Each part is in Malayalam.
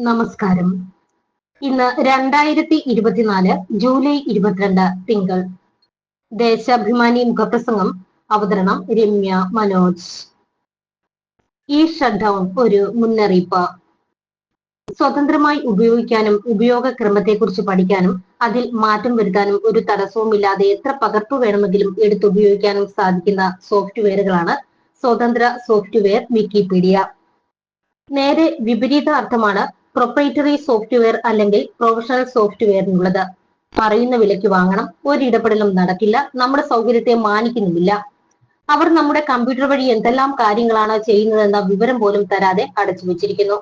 നമസ്കാരം. ഇന്ന് രണ്ടായിരത്തി ഇരുപത്തിനാല് ജൂലൈ ഇരുപത്തിരണ്ട് തിങ്കൾ. ദേശാഭിമാനി മുഖപ്രസംഗം അവതരണം രമ്യ മനോജ്. ഈ ഷട്ട് ഡൗൺ ഒരു മുന്നറിയിപ്പ്. സ്വതന്ത്രമായി ഉപയോഗിക്കാനും ഉപയോഗക്രമത്തെക്കുറിച്ച് പഠിക്കാനും അതിൽ മാറ്റം വരുത്താനും ഒരു തടസ്സവുമില്ലാതെ എത്ര പകർപ്പ് വേണമെങ്കിലും എടുത്തുപയോഗിക്കാനും സാധിക്കുന്ന സോഫ്റ്റ്വെയറുകളാണ് സ്വതന്ത്ര സോഫ്റ്റ്വെയർ വിക്കിപീഡിയ. നേരെ വിപരീത അർത്ഥമാണ് പ്രൊപ്പറേറ്ററി സോഫ്റ്റ്വെയർ അല്ലെങ്കിൽ പ്രൊഫഷണൽ സോഫ്റ്റ്വെയറിനുള്ളത് പറയുന്ന വിലയ്ക്ക് വാങ്ങണം. ഒരു ഒരിടപെടലും നടക്കില്ല. നമ്മുടെ സൗകര്യത്തെ മാനിക്കുന്നുമില്ല. അവർ നമ്മുടെ കമ്പ്യൂട്ടർ വഴി എന്തെല്ലാം കാര്യങ്ങളാണ് ചെയ്യുന്നതെന്ന വിവരം പോലും തരാതെ അടച്ചു വെച്ചിരിക്കുന്നു.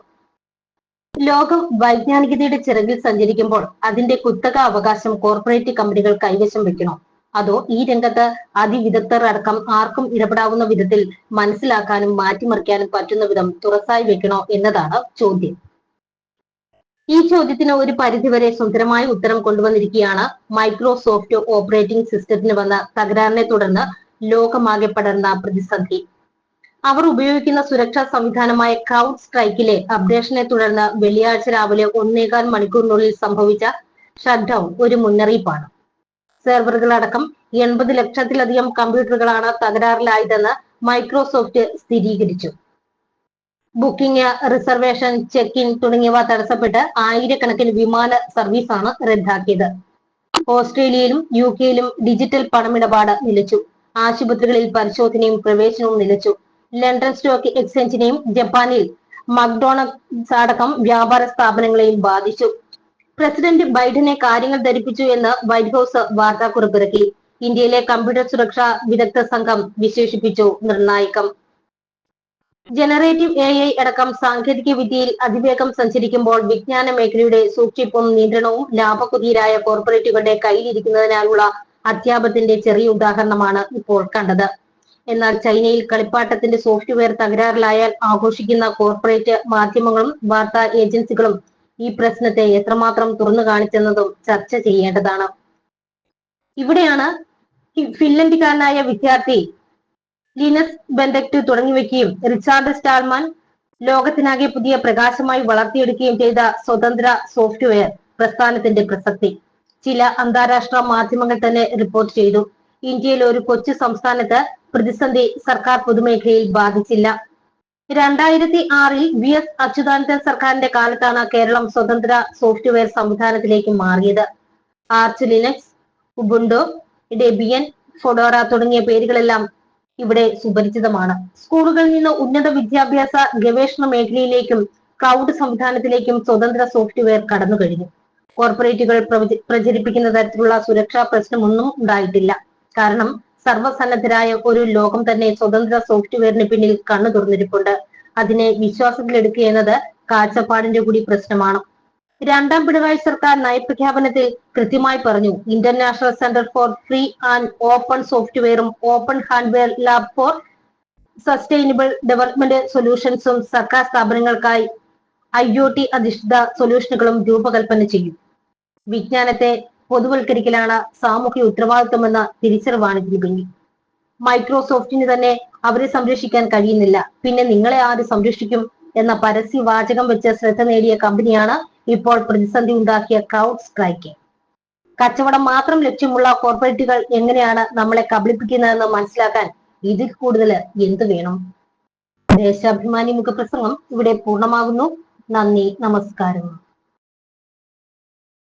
ലോകം വൈജ്ഞാനികതയുടെ ചിറകിൽ സഞ്ചരിക്കുമ്പോൾ അതിന്റെ കുത്തക അവകാശം കോർപ്പറേറ്റ് കമ്പനികൾ കൈവശം വെക്കണോ? അതോ ഈ രംഗത്ത് അതിവിദഗ്ധർ അടക്കം ആർക്കും ഇടപെടാവുന്ന വിധത്തിൽ മനസ്സിലാക്കാനും മാറ്റിമറിക്കാനും പറ്റുന്ന വിധം തുറസായി വെക്കണോ എന്നതാണ് ചോദ്യം. ഈ ചോദ്യത്തിന് ഒരു പരിധിവരെ സുന്ദരമായ ഉത്തരം കൊണ്ടുവന്നിരിക്കുകയാണ് മൈക്രോസോഫ്റ്റ് ഓപ്പറേറ്റിംഗ് സിസ്റ്റത്തിന് വന്ന തകരാറിനെ തുടർന്ന് ലോകമാകെ പടർന്ന പ്രതിസന്ധി. അവർ ഉപയോഗിക്കുന്ന സുരക്ഷാ സംവിധാനമായ ക്രൗഡ് സ്ട്രൈക്കിലെ അപ്ഡേഷനെ തുടർന്ന് വെള്ളിയാഴ്ച രാവിലെ ഒന്നേകാൽ മണിക്കൂറിനുള്ളിൽ സംഭവിച്ച ഷട്ട് ഡൗൺ ഒരു മുന്നറിയിപ്പാണ്. സെർവറുകളടക്കം എൺപത് ലക്ഷത്തിലധികം കമ്പ്യൂട്ടറുകളാണ് തകരാറിലായതെന്ന് മൈക്രോസോഫ്റ്റ് സ്ഥിരീകരിച്ചു. ബുക്കിംഗ് റിസർവേഷൻ ചെക്ക് ഇൻ തുടങ്ങിയവ തടസ്സപ്പെട്ട് ആയിരക്കണക്കിന് വിമാന സർവീസാണ് റദ്ദാക്കിയത്. ഓസ്ട്രേലിയയിലും യു കെയിലും ഡിജിറ്റൽ പണമിടപാട് നിലച്ചു. ആശുപത്രികളിൽ പരിശോധനയും പ്രവേശനവും നിലച്ചു. ലണ്ടൻ സ്റ്റോക്ക് എക്സ്ചേഞ്ചിനെയും ജപ്പാനിൽ മക്ഡോണൾഡ്സ് അടക്കം വ്യാപാര സ്ഥാപനങ്ങളെയും ബാധിച്ചു. പ്രസിഡന്റ് ബൈഡനെ കാര്യങ്ങൾ ധരിപ്പിച്ചു എന്ന് വൈറ്റ് ഹൌസ് വാർത്താക്കുറിപ്പിറക്കി ഇന്ത്യയിലെ കമ്പ്യൂട്ടർ സുരക്ഷാ വിദഗ്ധ സംഘം വിശേഷിപ്പിച്ചു നിർണായകം. ജനറേറ്റീവ് എ ഐ അടക്കം സാങ്കേതിക വിദ്യയിൽ അതിവേഗം സഞ്ചരിക്കുമ്പോൾ വിജ്ഞാന മേഖലയുടെ സൂക്ഷിപ്പും നിയന്ത്രണവും ലാഭകുതിരായ കോർപ്പറേറ്റുകളുടെ കയ്യിലിരിക്കുന്നതിനാലുള്ള അധ്യാപത്തിന്റെ ചെറിയ ഉദാഹരണമാണ് ഇപ്പോൾ കണ്ടത്. എന്നാൽ ചൈനയിൽ കളിപ്പാട്ടത്തിന്റെ സോഫ്റ്റ്വെയർ തകരാറിലായാൽ ആഘോഷിക്കുന്ന കോർപ്പറേറ്റ് മാധ്യമങ്ങളും വാർത്താ ഏജൻസികളും ഈ പ്രശ്നത്തെ എത്രമാത്രം തുറന്നു കാണിച്ചെന്നതും ചർച്ച ചെയ്യേണ്ടതാണ്. ഇവിടെയാണ് ഫിൻലൻഡുകാരനായ വിദ്യാർത്ഥി ലിനസ് ബെൻഡക്ട് തുടങ്ങി വെക്കുകയും റിച്ചാർഡ് സ്റ്റാൾമാൻ ലോകത്തിനാകെ പുതിയ പ്രകാശമായി വളർത്തിയെടുക്കുകയും ചെയ്ത സ്വതന്ത്ര സോഫ്റ്റ്വെയർ പ്രസ്ഥാനത്തിന്റെ പ്രസക്തി. ചില അന്താരാഷ്ട്ര മാധ്യമങ്ങൾ തന്നെ റിപ്പോർട്ട് ചെയ്തു. ഇന്ത്യയിൽ ഒരു കൊച്ചു സംസ്ഥാനത്ത് പ്രതിസന്ധി സർക്കാർ പൊതുമേഖലയിൽ ബാധിച്ചില്ല. രണ്ടായിരത്തി ആറിൽ വി എസ് അച്യുതാനന്ദൻ സർക്കാരിന്റെ കാലത്താണ് കേരളം സ്വതന്ത്ര സോഫ്റ്റ്വെയർ സംവിധാനത്തിലേക്ക് മാറിയത്. Arch Linux Ubuntu Debian Fedora തുടങ്ങിയ പേരുകളെല്ലാം ഇവിടെ സുപരിചിതമാണ്. സ്കൂളുകളിൽ നിന്ന് ഉന്നത വിദ്യാഭ്യാസ ഗവേഷണ മേഖലയിലേക്കും ക്ലൗഡ് സംവിധാനത്തിലേക്കും സ്വതന്ത്ര സോഫ്റ്റ്വെയർ കടന്നു കഴിഞ്ഞു. കോർപ്പറേറ്റുകൾ പ്രചരിപ്പിക്കുന്ന തരത്തിലുള്ള സുരക്ഷാ പ്രശ്നമൊന്നും ഉണ്ടായിട്ടില്ല. കാരണം സർവസന്നദ്ധരായ ഒരു ലോകം തന്നെ സ്വതന്ത്ര സോഫ്റ്റ്വെയറിന് പിന്നിൽ കണ്ണു തുറന്നിരിപ്പുണ്ട്. അതിനെ വിശ്വാസത്തിലെടുക്കുക എന്നത് കാഴ്ചപ്പാടിന്റെ കൂടി പ്രശ്നമാണ്. രണ്ടാം പിണറായി സർക്കാർ നയപ്രഖ്യാപനത്തിൽ കൃത്യമായി പറഞ്ഞു international centre for free and open സോഫ്റ്റ്വെയറും open hardware lab for sustainable development സൊല്യൂഷൻസും സർക്കാർ സ്ഥാപനങ്ങൾക്കായി ഐ ഒ ടി അധിഷ്ഠിത സൊല്യൂഷനുകളും രൂപകൽപ്പന ചെയ്യും. വിജ്ഞാനത്തെ പൊതുവൽക്കരിക്കലാണ് സാമൂഹ്യ ഉത്തരവാദിത്വമെന്ന തിരിച്ചറിവാണ് ഇതിന് മൈക്രോസോഫ്റ്റിന് തന്നെ അവരെ സംരക്ഷിക്കാൻ കഴിയുന്നില്ല. പിന്നെ നിങ്ങളെ ആര് സംരക്ഷിക്കും? എന്ന പരസ്യ വാചകം വെച്ച് ശ്രദ്ധ നേടിയ കമ്പനിയാണ് ഇപ്പോൾ പ്രതിസന്ധി ഉണ്ടാക്കിയ ക്രൗഡ് സ്ട്രൈക്ക് കച്ചവടം മാത്രം ലക്ഷ്യമുള്ള കോർപ്പറേറ്റുകൾ എങ്ങനെയാണ് നമ്മളെ കബളിപ്പിക്കുന്നതെന്ന് മനസ്സിലാക്കാൻ ഇതിൽ കൂടുതൽ എന്ത് വേണം? ദേശാഭിമാനി മുഖപ്രസംഗം ഇവിടെ പൂർണമാകുന്നു. നന്ദി നമസ്കാരം.